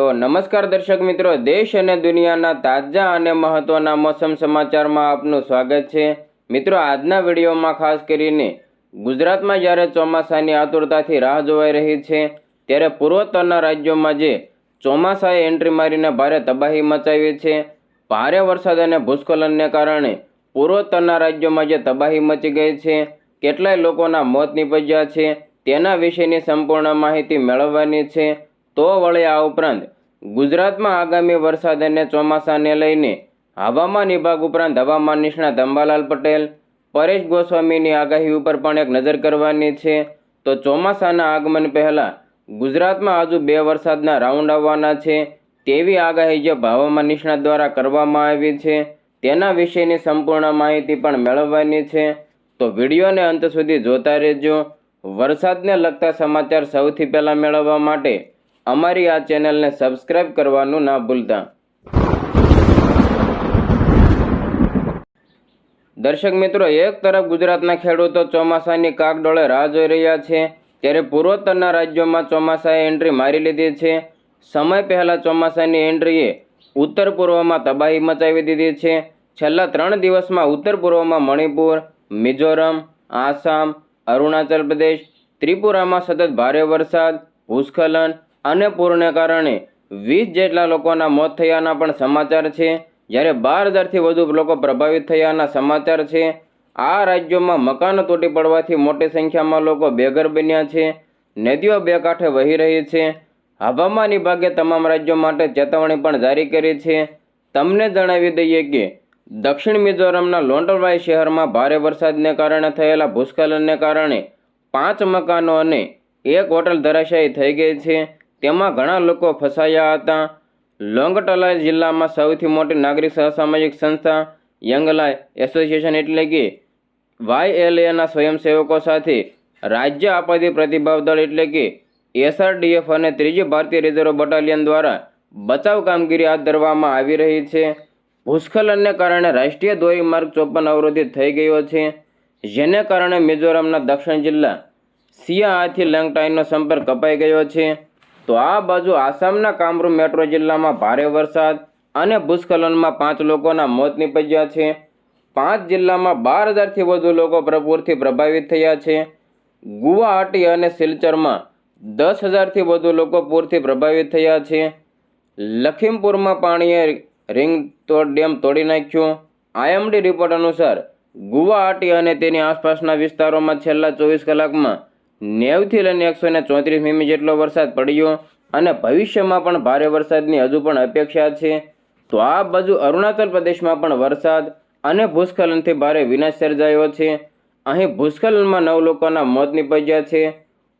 તો નમસ્કાર દર્શક મિત્રો, દેશ અને દુનિયાના તાજા અને મહત્વના મોસમ સમાચારમાં આપનું સ્વાગત છે. મિત્રો, આજના વિડીયોમાં ખાસ કરીને ગુજરાતમાં જ્યારે ચોમાસાની આતુરતાથી રાહ જોવાઈ રહી છે, ત્યારે પૂર્વોત્તરના રાજ્યોમાં જે ચોમાસાએ એન્ટ્રી મારીને ભારે તબાહી મચાવી છે, ભારે વરસાદ અને ભૂસ્ખલનને કારણે પૂર્વોત્તરના રાજ્યોમાં જે તબાહી મચી ગઈ છે, કેટલાય લોકોના મોત નીપજ્યા છે, તેના વિશેની સંપૂર્ણ માહિતી મેળવવાની છે. તો વળી આ ઉપરાંત ગુજરાતમાં આગામી વરસાદ અને ચોમાસાને લઈને હવામાન વિભાગ ઉપરાંત હવામાન નિષ્ણાત અંબાલાલ પટેલ, પરેશ ગોસ્વામીની આગાહી ઉપર પણ એક નજર કરવાની છે. તો ચોમાસાના આગમન પહેલાં ગુજરાતમાં હજુ બે વરસાદના રાઉન્ડ આવવાના છે. તેવી આગાહી જે હવામાન નિષ્ણાત દ્વારા કરવામાં આવી છે, તેના વિશેની સંપૂર્ણ માહિતી પણ મેળવવાની છે. તો વિડીયોને અંત સુધી જોતા રહેજો. વરસાદને લગતા સમાચાર સૌથી પહેલાં મેળવવા માટે અમારી આ ચેનલને સબસ્ક્રાઇબ કરવાનું ના ભૂલતા. દર્શક મિત્રો, એક તરફ ગુજરાતના ખેડૂતો ચોમાસાની કાગડોળે રાહ જોઈ રહ્યા છે, ત્યારે પૂર્વોત્તરના રાજ્યોમાં ચોમાસાએ એન્ટ્રી મારી લીધી છે. સમય પહેલાં ચોમાસાની એન્ટ્રીએ ઉત્તર પૂર્વમાં તબાહી મચાવી દીધી છે. છેલ્લા ત્રણ દિવસમાં ઉત્તર પૂર્વમાં મણિપુર, મિઝોરમ, આસામ, અરુણાચલ પ્રદેશ, ત્રિપુરામાં સતત ભારે વરસાદ, ભૂસ્ખલન અને પૂરને કારણે વીસ જેટલા લોકોના મોત થયાના પણ સમાચાર છે. જ્યારે બાર હજારથી વધુ લોકો પ્રભાવિત થયાના સમાચાર છે. આ રાજ્યોમાં મકાનો તૂટી પડવાથી મોટી સંખ્યામાં લોકો બેઘર બન્યા છે. નદીઓ બે કાંઠે વહી રહી છે. હવામાન વિભાગે તમામ રાજ્યો માટે ચેતવણી પણ જારી કરી છે. તમને જણાવી દઈએ કે દક્ષિણ મિઝોરમના લોન્ડરવાઈ શહેરમાં ભારે વરસાદને કારણે થયેલા ભૂસ્ખલનને કારણે પાંચ મકાનો અને એક હોટલ ધરાશાયી થઈ ગઈ છે. તેમાં ઘણા લોકો ફસાયા હતા. લોંગટલા જિલ્લામાં સૌથી મોટી નાગરિક સહસામાજિક સંસ્થા યંગલાય એસોસિએશન એટલે કે વાયએલએના સ્વયંસેવકો સાથે રાજ્ય આપત્તિ પ્રતિભાવ દળ એટલે કે એસઆરડીએફ અને ત્રીજી ભારતીય રિઝર્વ બટાલિયન દ્વારા બચાવ કામગીરી હાથ ધરવામાં આવી રહી છે. ભૂસ્ખલનને કારણે રાષ્ટ્રીય ધોરીમાર્ગ ચોપન અવરોધિત થઈ ગયો છે. જેને કારણે મિઝોરમના દક્ષિણ જિલ્લા સિયાહાથી લેંગટાઈનો સંપર્ક કપાઈ ગયો છે. તો આ બાજુ આસામના કામરૂપ મેટ્રો જિલ્લામાં ભારે વરસાદ અને ભૂસ્ખલનમાં પાંચ લોકોના મોત નીપજ્યા છે. પાંચ જિલ્લામાં બાર હજારથી વધુ લોકો પૂરથી પ્રભાવિત થયા છે. ગુવાહાટી અને સિલચરમાં દસ હજારથી વધુ લોકો પૂરથી પ્રભાવિત થયા છે. લખીમપુરમાં પાણીએ રિંગ તોડ ડેમ તોડી નાખ્યો. આઈએમડી રિપોર્ટ અનુસાર ગુવાહાટી અને તેની આસપાસના વિસ્તારોમાં છેલ્લા ચોવીસ કલાકમાં નેવથી લઈને એકસો ને ચોત્રીસ મીમી જેટલો વરસાદ પડ્યો અને ભવિષ્યમાં પણ ભારે વરસાદની હજુ પણ અપેક્ષા છે. તો આ બાજુ અરુણાચલ પ્રદેશમાં પણ વરસાદ અને ભૂસ્ખલનથી ભારે વિનાશ સર્જાયો છે. અહીં ભૂસ્ખલનમાં નવ લોકોના મોત નિપજ્યા છે.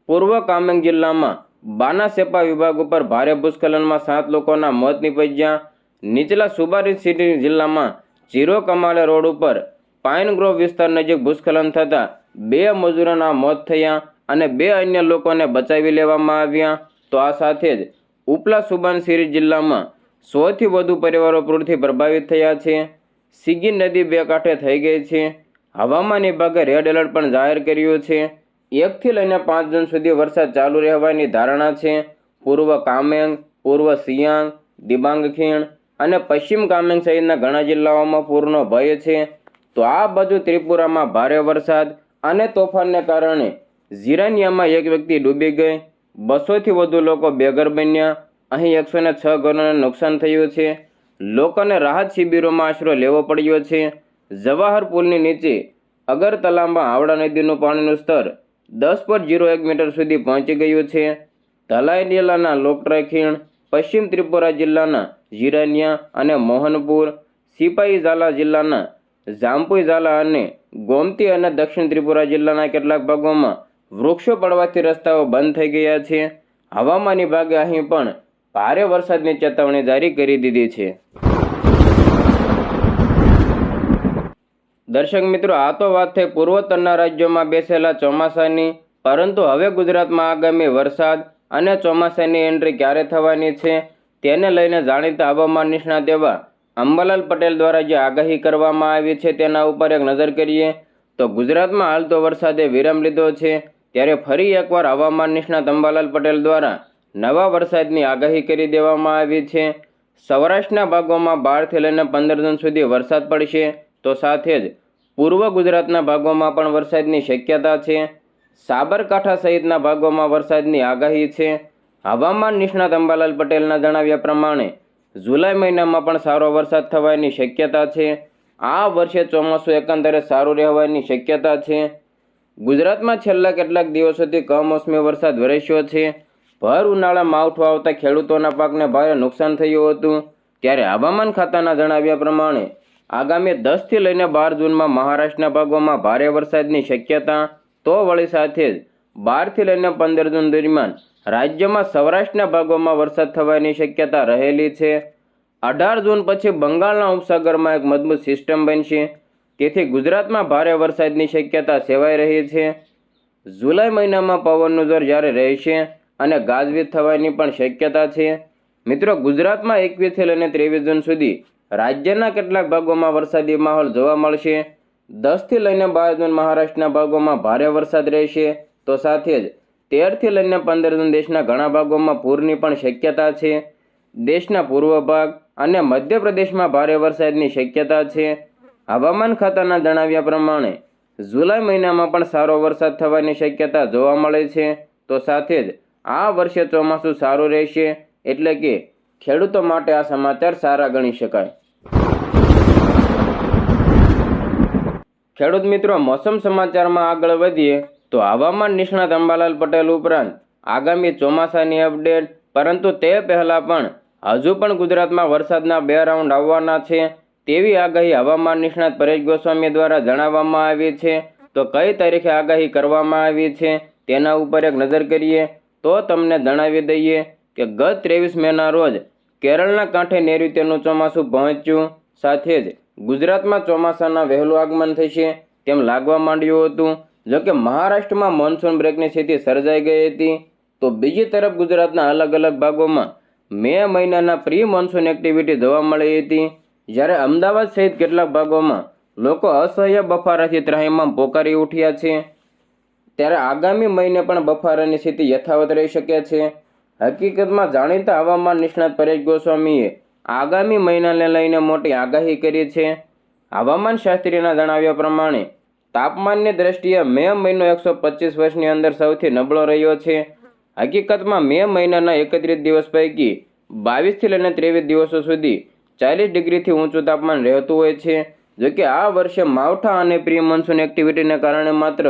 પૂર્વ કામેંગ જિલ્લામાં બાનાસેપા વિભાગ ઉપર ભારે ભૂસ્ખલનમાં સાત લોકોના મોત નિપજ્યા. નીચલા સુબારી સિટી જિલ્લામાં જીરો કમાલે રોડ ઉપર પાઇન ગ્રોવ વિસ્તાર નજીક ભૂસ્ખલન થતાં બે મજૂરોના મોત થયા. અને બે અન્ય લોકોને બચાવી લેવામાં આવ્યા. તો આ સાથે જ ઉપલા સુબાનસિરી જિલ્લામાં સોથી વધુ પરિવારો પૂરથી પ્રભાવિત થયા છે. સિગી નદી બે કાંઠે થઈ ગઈ છે. હવામાન વિભાગે રેડ એલર્ટ પણ જાહેર કર્યું છે. એકથી લઈને પાંચ જૂન સુધી વરસાદ ચાલુ રહેવાની ધારણા છે. પૂર્વ કામેંગ, પૂર્વ સિયાંગ, દિબાંગ ખીણ અને પશ્ચિમ કામેંગ સહિતના ઘણા જિલ્લાઓમાં પૂરનો ભય છે. તો આ બાજુ ત્રિપુરામાં ભારે વરસાદ અને તોફાનને કારણે ઝિરાનિયામાં એક વ્યક્તિ ડૂબી ગઈ. બસોથી વધુ લોકો બેઘર બન્યા. અહીં એકસો છ ઘરોને નુકસાન થયું છે. લોકોને રાહત શિબિરોમાં આશરો લેવો પડ્યો છે. જવાહર પુલની નીચે અગરતલામાં હાવડા નદીનું પાણીનું સ્તર દસ પોઈન્ટ જીરો એક મીટર સુધી પહોંચી ગયું છે. ધલાઈ જિલ્લાના લોકટ્રાય પશ્ચિમ ત્રિપુરા જિલ્લાના જીરાનિયા અને મોહનપુર સિપાહી ઝાલા જિલ્લાના જામપુઈ ઝાલા અને ગોમતી અને દક્ષિણ ત્રિપુરા જિલ્લાના કેટલાક ભાગોમાં વૃક્ષો પડવાથી રસ્તાઓ બંધ થઈ ગયા છે. હવામાન વિભાગે અહીં પણ ભારે વરસાદની ચેતવણી જારી કરી દીધી છે. દર્શક મિત્રો, આ તો વાત થઈ પૂર્વોત્તરના રાજ્યોમાં બેસેલા ચોમાસાની, પરંતુ હવે ગુજરાતમાં આગામી વરસાદ અને ચોમાસાની એન્ટ્રી ક્યારે થવાની છે, તેને લઈને જાણીતા હવામાન નિષ્ણાત એવા અંબાલાલ પટેલ દ્વારા જે આગાહી કરવામાં આવી છે તેના ઉપર એક નજર કરીએ. તો ગુજરાતમાં હાલ તો વરસાદે વિરામ લીધો છે. ત્યારે ફરી એકવાર હવામાન નિષ્ણાત અંબાલાલ પટેલ દ્વારા નવા વરસાદની આગાહી કરી દેવામાં આવી છે. સૌરાષ્ટ્રના ભાગોમાં બારથી લઈને પંદર જૂન સુધી વરસાદ પડશે. તો સાથે જ પૂર્વ ગુજરાતના ભાગોમાં પણ વરસાદની શક્યતા છે. સાબરકાંઠા સહિતના ભાગોમાં વરસાદની આગાહી છે. હવામાન નિષ્ણાત અંબાલાલ પટેલના જણાવ્યા પ્રમાણે જુલાઈ મહિનામાં પણ સારો વરસાદ થવાની શક્યતા છે. આ વર્ષે ચોમાસું એકંદરે સારું રહેવાની શક્યતા છે. ગુજરાતમાં છેલ્લા કેટલાક દિવસોથી કમોસમી વરસાદ વરસ્યો છે. ભર ઉનાળા માવઠું આવતા ખેડૂતોના પાકને ભારે નુકસાન થયું હતું. ત્યારે હવામાન ખાતાના જણાવ્યા પ્રમાણે, આગામી દસથી લઈને બાર જૂનમાં મહારાષ્ટ્રના ભાગોમાં ભારે વરસાદની શક્યતા, તો વળી સાથે જ બારથી લઈને પંદર જૂન દરમિયાન રાજ્યમાં સૌરાષ્ટ્રના ભાગોમાં વરસાદ થવાની શક્યતા રહેલી છે. અઢાર જૂન પછી બંગાળના ઉપસાગરમાં એક મજબૂત સિસ્ટમ બનશે. તેથી ગુજરાતમાં ભારે વરસાદની શક્યતા સેવાઈ રહી છે. જુલાઈ મહિનામાં પવનનું જોર જ્યારે રહેશે અને ગાજવીજ થવાની પણ શક્યતા છે. મિત્રો, ગુજરાતમાં એકવીસથી લઈને ત્રેવીસ જૂન સુધી રાજ્યના કેટલાક ભાગોમાં વરસાદી માહોલ જોવા મળશે. દસથી લઈને બાર જૂન મહારાષ્ટ્રના ભાગોમાં ભારે વરસાદ રહેશે. તો સાથે જ તેરથી લઈને પંદર જૂન દેશના ઘણા ભાગોમાં પૂરની પણ શક્યતા છે. દેશના પૂર્વ ભાગ અને મધ્યપ્રદેશમાં ભારે વરસાદની શક્યતા છે. હવામાન ખાતાના જણાવ્યા પ્રમાણે, જુલાઈ મહિનામાં પણ સારો વરસાદ થવાની શક્યતા જોવા મળે છે. તો સાથે જ આ વર્ષે ચોમાસું સારું રહેશે એટલે કે ખેડૂતો માટે આ સમાચાર સારા ગણી શકાય. ખેડૂત મિત્રો, મોસમ સમાચારમાં આગળ વધીએ તો હવામાન નિષ્ણાત અંબાલાલ પટેલ ઉપરાંત આગામી ચોમાસાની અપડેટ, પરંતુ તે પહેલાં પણ હજુ પણ ગુજરાતમાં વરસાદના બે રાઉન્ડ આવવાના છે. તેવી આગાહી હવામાન નિષ્ણાત પરેશ ગોસ્વામી દ્વારા જણાવવામાં આવી છે. તો કઈ તારીખે આગાહી કરવામાં આવી છે તેના ઉપર એક નજર કરીએ. તો તમને જણાવી દઈએ કે ગત ત્રેવીસ મેના રોજ કેરળના કાંઠે નૈઋત્યનું ચોમાસું પહોંચ્યું. સાથે જ ગુજરાતમાં ચોમાસાના વહેલું આગમન થશે તેમ લાગવા માંડ્યું હતું. જોકે મહારાષ્ટ્રમાં મોન્સૂન બ્રેકની સ્થિતિ સર્જાઈ ગઈ હતી. તો બીજી તરફ ગુજરાતના અલગ અલગ ભાગોમાં મે મહિનાના પ્રી મોન્સૂન એક્ટિવિટી જોવા મળી હતી. જ્યારે અમદાવાદ સહિત કેટલાક ભાગોમાં લોકો અસહ્ય બફારાથી ત્રાહિમામ પોકારી ઉઠ્યા છે. ત્યારે આગામી મહિને પણ બફારાની સ્થિતિ યથાવત રહી શકે છે. હકીકતમાં જાણીતા હવામાન નિષ્ણાત પરેશ ગોસ્વામીએ આગામી મહિનાને લઈને મોટી આગાહી કરી છે. હવામાન શાસ્ત્રીના જણાવ્યા પ્રમાણે, તાપમાનની દ્રષ્ટિએ મે મહિનો એકસો પચીસ વર્ષની અંદર સૌથી નબળો રહ્યો છે. હકીકતમાં મે મહિનાના એકત્રીસ દિવસ પૈકી બાવીસથી લઈને ત્રેવીસ દિવસો સુધી ચાલીસ ડિગ્રીથી ઊંચું તાપમાન રહેતું હોય છે. જો કે આ વર્ષે માવઠા અને પ્રી મોન્સૂન એક્ટિવિટીને કારણે માત્ર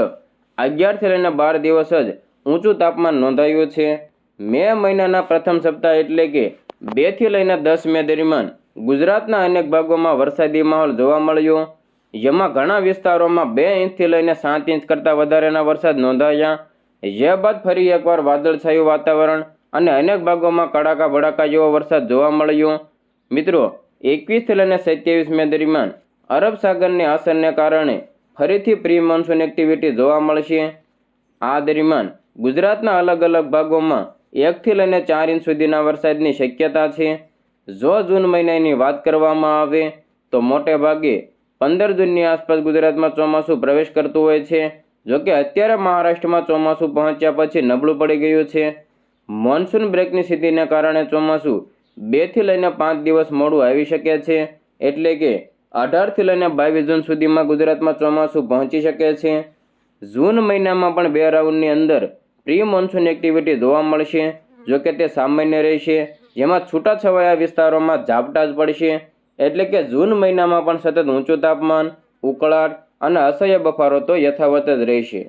અગિયારથી લઈને બાર દિવસ જ ઊંચું તાપમાન નોંધાયું છે. મે મહિનાના પ્રથમ સપ્તાહ એટલે કે બેથી લઈને દસ મે દરમિયાન ગુજરાતના અનેક ભાગોમાં વરસાદી માહોલ જોવા મળ્યો. જેમાં ઘણા વિસ્તારોમાં બે ઇંચથી લઈને સાત ઇંચ કરતાં વધારેના વરસાદ નોંધાયા. જે બાદ ફરી એકવાર વાદળછાયું વાતાવરણ અને અનેક ભાગોમાં કડાકા ભડાકા જેવો વરસાદ જોવા મળ્યો. મિત્રો એકવીસથી લઈને સત્યાવીસ મે દરમિયાન અરબ સાગરની અસરને કારણે ફરીથી પ્રી મોન્સૂન એક્ટિવિટી જોવા મળશે. આ દરમિયાન ગુજરાતના અલગ અલગ ભાગોમાં એકથી લઈને ચાર ઇંચ સુધીના વરસાદની શક્યતા છે. જો જૂન મહિનાની વાત કરવામાં આવે, તો મોટે ભાગે પંદર જૂનની આસપાસ ગુજરાતમાં ચોમાસું પ્રવેશ કરતું હોય છે. જોકે અત્યારે મહારાષ્ટ્રમાં ચોમાસું પહોંચ્યા પછી નબળું પડી ગયું છે. મોન્સૂન બ્રેકની સ્થિતિને કારણે ચોમાસું બેથી લઈને પાંચ દિવસ મોડું આવી શકે છે, એટલે કે અઢારથી લઈને બાવીસ જૂન સુધીમાં ગુજરાતમાં ચોમાસું પહોંચી શકે છે. જૂન મહિનામાં પણ બે રાઉન્ડની અંદર પ્રી મોન્સૂન એક્ટિવિટી જોવા મળશે જોકે તે સામાન્ય રહેશે. જેમાં છૂટાછવાયા વિસ્તારોમાં ઝાપટા જ પડશે, એટલે કે જૂન મહિનામાં પણ સતત ઊંચું તાપમાન, ઉકળાટ અને અસહ્ય બફારો તો યથાવત જ રહેશે.